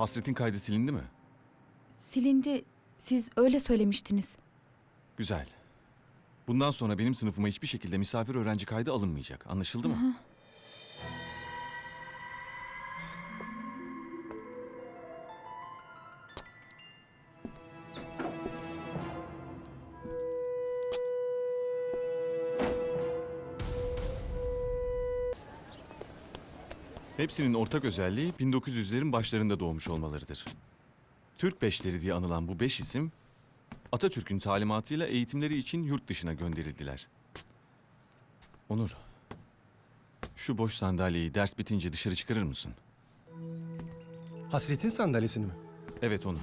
Hasret'in kaydı silindi mi? Silindi. Siz öyle söylemiştiniz. Güzel. Bundan sonra benim sınıfıma hiçbir şekilde misafir öğrenci kaydı alınmayacak. Anlaşıldı mı? Hepsinin ortak özelliği 1900'lerin başlarında doğmuş olmalarıdır. Türk beşleri diye anılan bu beş isim Atatürk'ün talimatıyla eğitimleri için yurt dışına gönderildiler. Onur, şu boş sandalyeyi ders bitince dışarı çıkarır mısın? Hasret'in sandalyesini mi? Evet onu.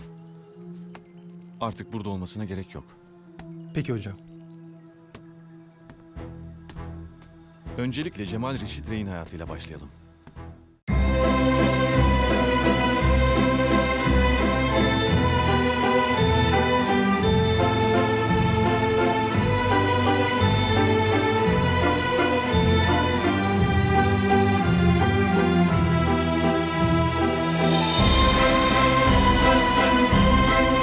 Artık burada olmasına gerek yok. Peki hocam. Öncelikle Cemal Reşit Rey'in hayatıyla başlayalım.